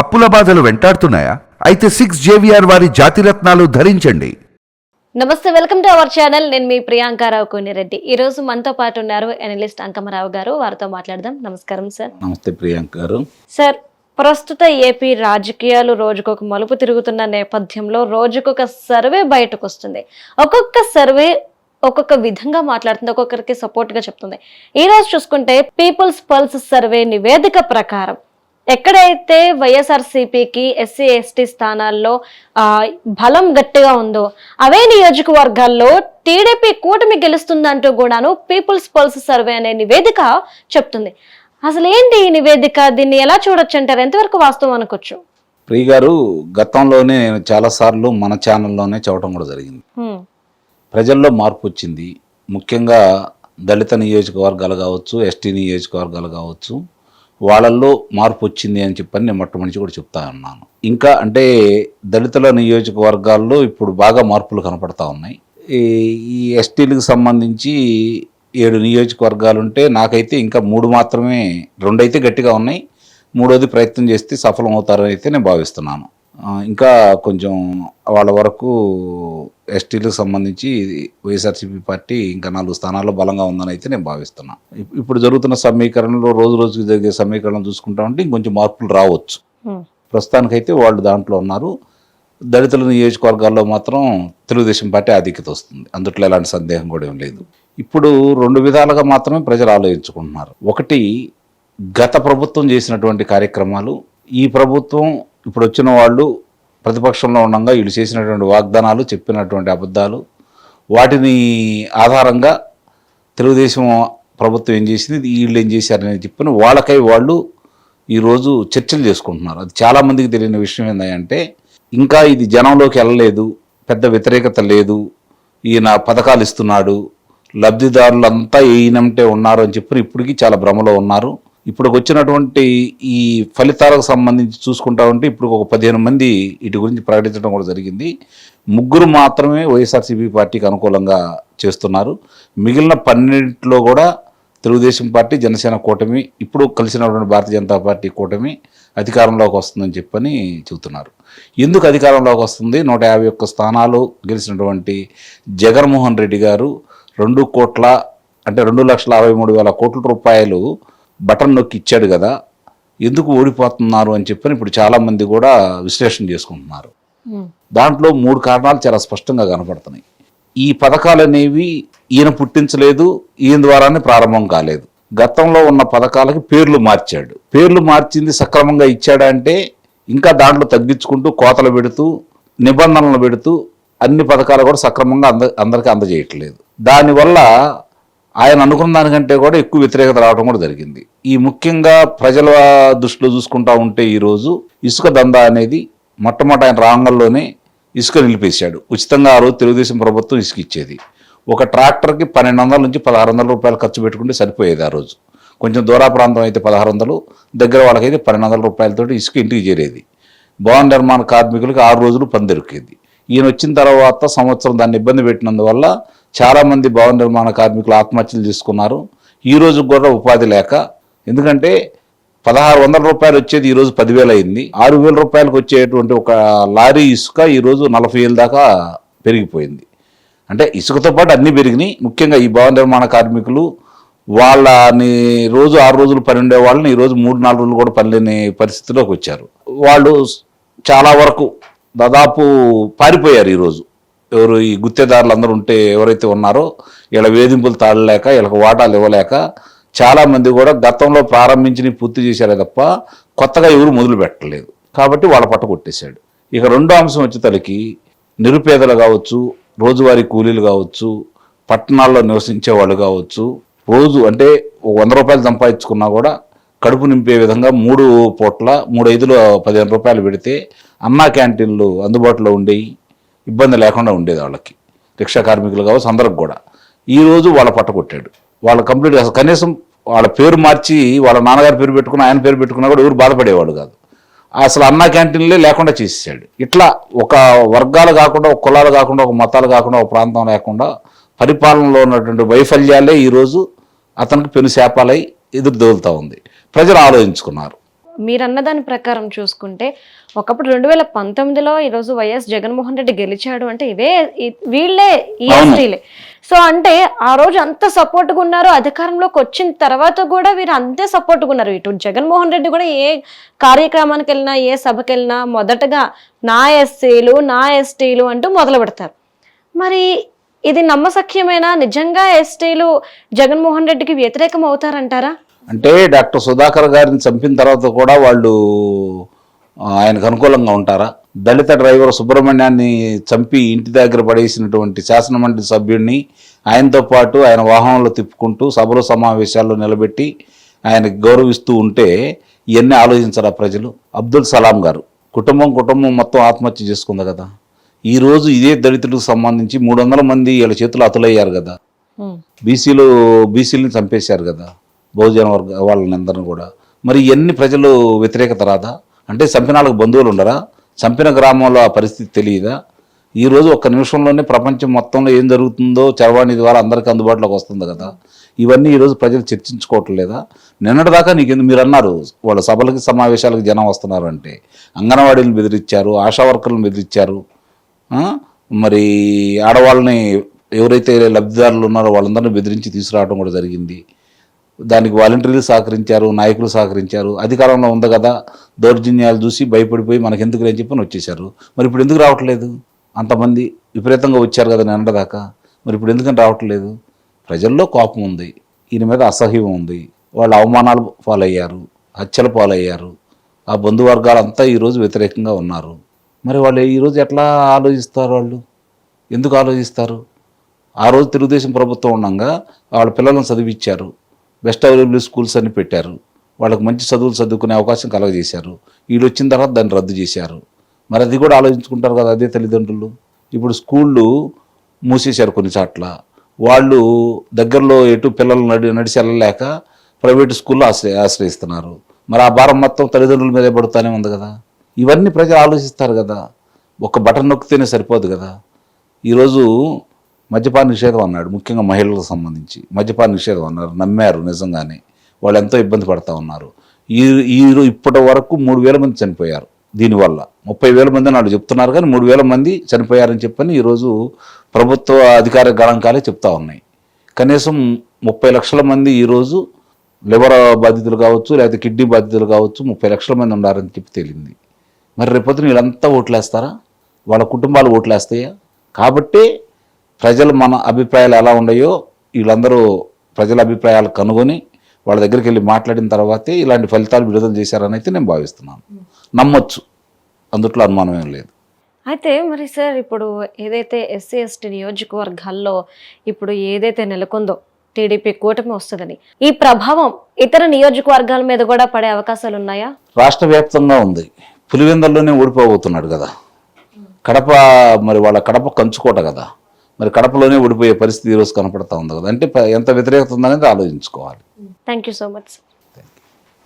అప్పుల బాధలు వెంటాడుతున్నాయా? అయితే సిక్స్ జేవిఆర్ వారి జాతిరత్నాలు ధరించండి. నమస్తే వెల్కమ్ టు అవర్ ఛానల్. నేను మీ ప్రియాంకారావు కోనిరెడ్డి. ఈ రోజు మనతో పాటు ఉన్నారు ఎనలిస్ట్ అంకమరావు గారు. వారితో మాట్లాడదాం. నమస్కారం సార్. నమస్తే ప్రియాంక గారు. సార్ ప్రస్తుత ఏపీ రాజకీయాలు రోజుకొక మలుపు తిరుగుతున్న నేపథ్యంలో రోజుకొక సర్వే బయటకు వస్తుంది ఒక్కొక్క సర్వే ఒక్కొక్క విధంగా మాట్లాడుతుంది. ఒక్కొక్కరికి సపోర్ట్గా చెప్తుంది. ఈ రోజు చూసుకుంటే పీపుల్స్ పల్స్ సర్వే నివేదిక ప్రకారం ఎక్కడైతే వైఎస్ఆర్సీపీకి ఎస్సీ ఎస్టీ స్థానాల్లో బలం గట్టిగా ఉందో అవే నియోజకవర్గాల్లో టీడీపీ కూటమి గెలుస్తుందంటూ కూడాను పీపుల్స్ పల్స్ సర్వే అనే నివేదిక చెప్తుంది. అసలు ఏంటి ఈ నివేదిక? దీన్ని ఎలా చూడొచ్చు అంటారు? ఎంతవరకు వాస్తవం అనుకోవచ్చు? ప్రియ గారు గతంలోనే నేను చాలాసార్లు మన ఛానల్లోనే చెప్పడం కూడా జరిగింది. ప్రజల్లో మార్పు వచ్చింది. ముఖ్యంగా దళిత నియోజకవర్గాలు కావచ్చు ఎస్టీ నియోజకవర్గాలు కావచ్చు వాళ్ళల్లో మార్పు వచ్చింది అని చెప్పని నేను మొట్టమొదటి కూడా చెప్తా ఉన్నాను. ఇంకా అంటే దళితుల నియోజకవర్గాల్లో ఇప్పుడు బాగా మార్పులు కనపడతా ఉన్నాయి. ఈ ఈ ఎస్టీలకు సంబంధించి ఏడు నియోజకవర్గాలు ఉంటే నాకైతే ఇంకా మూడు మాత్రమే రెండైతే గట్టిగా ఉన్నాయి. మూడోది ప్రయత్నం చేస్తే సఫలం అవుతారని అయితే నేను భావిస్తున్నాను. ఇంకా కొంచెం వాళ్ళ వరకు ఎస్టీలకు సంబంధించి వైఎస్ఆర్సీపీ పార్టీ ఇంకా నాలుగు స్థానాల్లో బలంగా ఉందని అయితే నేను భావిస్తున్నాను ఇప్- ఇప్పుడు జరుగుతున్న సమీకరణలో రోజు రోజుకి జరిగే సమీకరణం చూసుకుంటా ఉంటే ఇంకొంచెం మార్పులు రావచ్చు. ప్రస్తుతానికైతే వాళ్ళు దాంట్లో ఉన్నారు. దళితుల నియోజకవర్గాల్లో మాత్రం తెలుగుదేశం పార్టీ ఆధిక్యత వస్తుంది. అందుట్లో ఎలాంటి సందేహం కూడా ఏం లేదు. ఇప్పుడు రెండు విధాలుగా మాత్రమే ప్రజలు ఆలోచించుకుంటున్నారు. ఒకటి గత ప్రభుత్వం చేసినటువంటి కార్యక్రమాలు ఈ ప్రభుత్వం ఇప్పుడు వచ్చిన వాళ్ళు ప్రతిపక్షంలో ఉండగా వీళ్ళు చేసినటువంటి వాగ్దానాలు చెప్పినటువంటి అబద్ధాలు వాటిని ఆధారంగా తెలుగుదేశం ప్రభుత్వం ఏం చేసింది? వీళ్ళు ఏం చేశారని చెప్పిన వాళ్ళకై వాళ్ళు ఈరోజు చర్చలు చేసుకుంటున్నారు. అది చాలామందికి తెలియని విషయం ఏంటంటే ఇంకా ఇది జనంలోకి వెళ్ళలేదు పెద్ద వ్యతిరేకత లేదు ఈయన పథకాలు ఇస్తున్నాడు లబ్ధిదారులంతా ఈయనంటే ఉన్నారు అని చెప్పి ఇప్పటికీ చాలా భ్రమలో ఉన్నారు. ఇప్పుడు వచ్చినటువంటి ఈ ఫలితాలకు సంబంధించి చూసుకుంటా ఉంటే ఇప్పుడు ఒక పదిహేను మంది వీటి గురించి ప్రకటించడం కూడా జరిగింది. ముగ్గురు మాత్రమే వైఎస్ఆర్సీపీ పార్టీకి అనుకూలంగా చేస్తున్నారు. మిగిలిన పన్నెండింటిలో కూడా తెలుగుదేశం పార్టీ జనసేన కూటమి ఇప్పుడు కలిసినటువంటి భారతీయ జనతా పార్టీ కూటమి అధికారంలోకి వస్తుందని చెప్పని చెబుతున్నారు. ఎందుకు అధికారంలోకి వస్తుంది? నూట యాభై ఒక్క స్థానాలు గెలిచినటువంటి జగన్మోహన్ రెడ్డి గారు రెండు కోట్ల అంటే రెండు లక్షల అరవై మూడు వేల కోట్ల రూపాయలు బటన్ నొక్కి ఇచ్చాడు కదా ఎందుకు ఓడిపోతున్నారు అని చెప్పని ఇప్పుడు చాలామంది కూడా విశ్లేషణ చేసుకుంటున్నారు. దాంట్లో మూడు కారణాలు చాలా స్పష్టంగా కనపడుతున్నాయి. ఈ పథకాలు అనేవి ఈయన పుట్టించలేదు ఈయన ద్వారానే ప్రారంభం కాలేదు. గతంలో ఉన్న పథకాలకి పేర్లు మార్చాడు. పేర్లు మార్చింది సక్రమంగా ఇచ్చాడా అంటే ఇంకా దాంట్లో తగ్గించుకుంటూ కోతలు పెడుతూ నిబంధనలు పెడుతూ అన్ని పథకాలు కూడా సక్రమంగా అంద అందరికీ అందజేయట్లేదు. దానివల్ల ఆయన అనుకున్న దానికంటే కూడా ఎక్కువ వ్యతిరేకత రావడం కూడా జరిగింది. ఈ ముఖ్యంగా ప్రజల దృష్టిలో చూసుకుంటా ఉంటే ఈరోజు ఇసుక దందా అనేది మొట్టమొదటి ఆయన రాంగంలోనే ఇసుక నిలిపేశాడు. ఉచితంగా ఆ రోజు తెలుగుదేశం ప్రభుత్వం ఇసుక ఇచ్చేది. ఒక ట్రాక్టర్కి పన్నెండు వందల నుంచి పదహారు వందల రూపాయలు ఖర్చు పెట్టుకుంటే సరిపోయేది ఆ రోజు. కొంచెం దూరా ప్రాంతం అయితే పదహారు వందలు దగ్గర వాళ్ళకైతే పన్నెండు వందల రూపాయలతో ఇసుక ఇంటికి చేరేది. భవన నిర్మాణ కార్మికులకు ఆరు రోజులు పని దొరికేది. ఈయన వచ్చిన తర్వాత సంవత్సరం దాన్ని ఇబ్బంది పెట్టినందువల్ల చాలామంది భవన నిర్మాణ కార్మికులు ఆత్మహత్యలు చేసుకున్నారు. ఈ రోజు కూడా ఉపాధి లేక ఎందుకంటే పదహారు వందల రూపాయలు వచ్చేది ఈరోజు పదివేలు అయింది. ఆరు వేల రూపాయలకు వచ్చేటువంటి ఒక లారీ ఇసుక ఈరోజు నలభై వేల దాకా పెరిగిపోయింది. అంటే ఇసుకతో పాటు అన్నీ పెరిగినాయి. ముఖ్యంగా ఈ భవన నిర్మాణ కార్మికులు వాళ్ళని రోజు ఆరు రోజులు పని ఉండే వాళ్ళని ఈరోజు మూడు నాలుగు రోజులు కూడా పని లేని పరిస్థితిలోకి వచ్చారు. వాళ్ళు చాలా వరకు దాదాపు పారిపోయారు ఈరోజు ఎవరు ఈ గుత్తేదారులు అందరూ ఉంటే ఎవరైతే ఉన్నారో ఇలా వేధింపులు తాళలేక వీళ్ళకి వాటాలు ఇవ్వలేక చాలామంది కూడా గతంలో ప్రారంభించి పూర్తి చేశారే తప్ప కొత్తగా ఎవరు మొదలు పెట్టలేదు. కాబట్టి వాళ్ళ పట్ట కొట్టేశాడు. ఇక రెండో అంశం వచ్చేతలకి నిరుపేదలు కావచ్చు రోజువారీ కూలీలు కావచ్చు పట్టణాల్లో నివసించే వాళ్ళు కావచ్చు రోజు అంటే వంద రూపాయలు సంపాదించుకున్నా కూడా కడుపు నింపే విధంగా మూడు పూట్ల మూడు ఐదులో పదిహేను రూపాయలు పెడితే అన్నా క్యాంటీన్లు అందుబాటులో ఉండేవి ఇబ్బంది లేకుండా ఉండేది వాళ్ళకి. రిక్షా కార్మికులు కావచ్చు అందరికి కూడా. ఈరోజు వాళ్ళ పట్ట కొట్టాడు. వాళ్ళ కంప్లీట్ అసలు కనీసం వాళ్ళ పేరు మార్చి వాళ్ళ నాన్నగారి పేరు పెట్టుకుని ఆయన పేరు పెట్టుకున్నా కూడా ఎవరు బాధపడేవాడు కాదు. అసలు అన్నా క్యాంటీన్లే లేకుండా చేసేసాడు. ఇట్లా ఒక వర్గాలు కాకుండా ఒక కులాలు కాకుండా ఒక మతాలు కాకుండా ఒక ప్రాంతం లేకుండా పరిపాలనలో ఉన్నటువంటి వైఫల్యాలే ఈరోజు అతనికి పెను శాపాలై ఎదురు దోలుతూ ఉంది. ప్రజలు ఆలోచించుకున్నారు. మీరన్న దాని ప్రకారం చూసుకుంటే ఒకప్పుడు రెండు వేల పంతొమ్మిదిలో ఈరోజు వైఎస్ జగన్మోహన్ రెడ్డి గెలిచాడు అంటే ఇవే వీళ్ళే ఈ. ఎస్టీలే సో అంటే ఆ రోజు అంత సపోర్ట్గా ఉన్నారు అధికారంలోకి వచ్చిన తర్వాత కూడా వీరు అంతే సపోర్ట్గా ఉన్నారు. ఇటు జగన్మోహన్ రెడ్డి కూడా ఏ కార్యక్రమానికి వెళ్ళినా ఏ సభకి వెళ్ళినా మొదటగా నా ఎస్సీలు నా ఎస్టీలు అంటూ మొదలు పెడతారు. మరి ఇది నమ్మసఖ్యమేనా? నిజంగా ఎస్టీలు జగన్మోహన్ రెడ్డికి వ్యతిరేకం అవుతారంటారా అంటే డాక్టర్ సుధాకర్ గారిని చంపిన తర్వాత కూడా వాళ్ళు ఆయనకు అనుకూలంగా ఉంటారా? దళిత డ్రైవర్ సుబ్రహ్మణ్యాన్ని చంపి ఇంటి దగ్గర పడేసినటువంటి శాసనమండలి సభ్యుడిని ఆయనతో పాటు ఆయన వాహనంలో తిప్పుకుంటూ సభలు సమావేశాల్లో నిలబెట్టి ఆయనకి గౌరవిస్తూ ఉంటే ఇవన్నీ ఆలోచించరా ప్రజలు? అబ్దుల్ సలాం గారు కుటుంబం కుటుంబం మొత్తం ఆత్మహత్య చేసుకుంది కదా. ఈ రోజు ఇదే దళితులకు సంబంధించి మూడు వందల మంది వీళ్ళ చేతులు అతులయ్యారు కదా. బీసీలు బీసీలని చంపేశారు కదా. బహుజన వర్గ వాళ్ళని అందరిని కూడా. మరి ఇవన్నీ ప్రజలు వ్యతిరేకత రాదా? అంటే చంపిన బంధువులు ఉండరా? చంపిన గ్రామంలో ఆ పరిస్థితి తెలియదా? ఈరోజు ఒక్క నిమిషంలోనే ప్రపంచం మొత్తంలో ఏం జరుగుతుందో చరవాణి ద్వారా అందరికీ అందుబాటులోకి వస్తుంది కదా. ఇవన్నీ ఈరోజు ప్రజలు చర్చించుకోవట్లేదా నిన్నటిదాకా నీకు ఎందుకు- మీరు అన్నారు వాళ్ళ సభలకి సమావేశాలకు జనం వస్తున్నారు అంటే. అంగన్వాడీలను బెదిరించారు ఆశా వర్కర్లను బెదిరించారు. మరి ఆడవాళ్ళని ఎవరైతే లబ్ధిదారులు ఉన్నారో వాళ్ళందరినీ బెదిరించి తీసుకురావడం కూడా జరిగింది. దానికి వాలంటీర్లు సహకరించారు నాయకులు సహకరించారు. అధికారంలో ఉంది కదా దౌర్జన్యాలు చూసి భయపడిపోయి మనకి ఎందుకు లేని చెప్పని వచ్చేసారు మరి ఇప్పుడు ఎందుకు రావట్లేదు? అంతమంది విపరీతంగా వచ్చారు కదా నిన్నటిదాకా మరి ఇప్పుడు ఎందుకని రావట్లేదు? ప్రజల్లో కోపం ఉంది. ఈయన మీద అసహ్యం ఉంది. వాళ్ళు అవమానాలు పాలయ్యారు హత్యలు పాలయ్యారు. ఆ బంధువర్గాలంతా ఈరోజు వ్యతిరేకంగా ఉన్నారు. మరి వాళ్ళు ఈరోజు ఎట్లా ఆలోచిస్తారు వాళ్ళు? ఎందుకు ఆలోచిస్తారు? ఆ రోజు తెలుగుదేశం ప్రభుత్వం ఉండగా వాళ్ళ పిల్లలను చదివించారు. బెస్ట్ అవైలబుల్ స్కూల్స్ అని పెట్టారు. వాళ్ళకి మంచి చదువులు చదువుకునే అవకాశం కలగజేశారు. వీళ్ళు వచ్చిన తర్వాత దాన్ని రద్దు చేశారు. మరి అది కూడా ఆలోచించుకుంటారు కదా అదే తల్లిదండ్రులు. ఇప్పుడు స్కూళ్ళు మూసేశారు కొన్ని చోట్ల. వాళ్ళు దగ్గరలో ఎటు పిల్లలు నడి నడిచి వెళ్ళలేక ప్రైవేట్ స్కూల్లో ఆశ్రయ ఆశ్రయిస్తున్నారు. మరి ఆ భారం మొత్తం తల్లిదండ్రుల మీదే పడుతూనే ఉంది కదా. ఇవన్నీ ప్రజలు ఆలోచిస్తారు కదా. ఒక బటన్ నొక్కితేనే సరిపోదు కదా. ఈరోజు మద్యపాన నిషేధం అన్నాడు ముఖ్యంగా మహిళలకు సంబంధించి. మద్యపాన నిషేధం అన్నారు నమ్మారు నిజంగానే. వాళ్ళు ఎంతో ఇబ్బంది పడతా ఉన్నారు. ఈ ఈ ఇప్పటి వరకు మూడు వేల మంది చనిపోయారు దీనివల్ల. ముప్పై వేల మంది నాడు చెప్తున్నారు కానీ మూడు వేల మంది చనిపోయారని చెప్పని ఈరోజు ప్రభుత్వ అధికార గణాంకాలే చెప్తా ఉన్నాయి. కనీసం ముప్పై లక్షల మంది ఈరోజు లివర్ బాధితులు కావచ్చు లేకపోతే కిడ్నీ బాధితులు కావచ్చు ముప్పై లక్షల మంది ఉన్నారని చెప్పి తేలింది. మరి రేపొద్దున వీళ్ళంతా ఓట్లేస్తారా? వాళ్ళ కుటుంబాలు ఓట్లేస్తాయా? కాబట్టే ప్రజలు మన అభిప్రాయాలు ఎలా ఉన్నాయో వీళ్ళందరూ ప్రజల అభిప్రాయాలు కనుగొని వాళ్ళ దగ్గరికి వెళ్ళి మాట్లాడిన తర్వాతే ఇలాంటి ఫలితాలు విడుదల చేశారని అయితే నేను భావిస్తున్నాను. నమ్మొచ్చు. అందుట్లో అనుమానం ఏం లేదు. అయితే మరి సార్ ఇప్పుడు ఏదైతే ఎస్సీ ఎస్టీ నియోజకవర్గాల్లో ఇప్పుడు ఏదైతే నెలకొందో టీడీపీ కూటమి వస్తుందని ఈ ప్రభావం ఇతర నియోజకవర్గాల మీద కూడా పడే అవకాశాలు ఉన్నాయా? రాష్ట్ర వ్యాప్తంగా ఉంది. పులివెందల్లోనే ఓడిపోబోతున్నాడు కదా. కడప మరి వాళ్ళ కడప కంచుకోట కదా. మరి కడపలోనే ఓడిపోయే పరిస్థితి ఈరోజు కనపడతా ఉంది కదా. అంటే ఎంత వ్యతిరేకత ఉందనేది ఆలోచించుకోవాలి. Thank you so much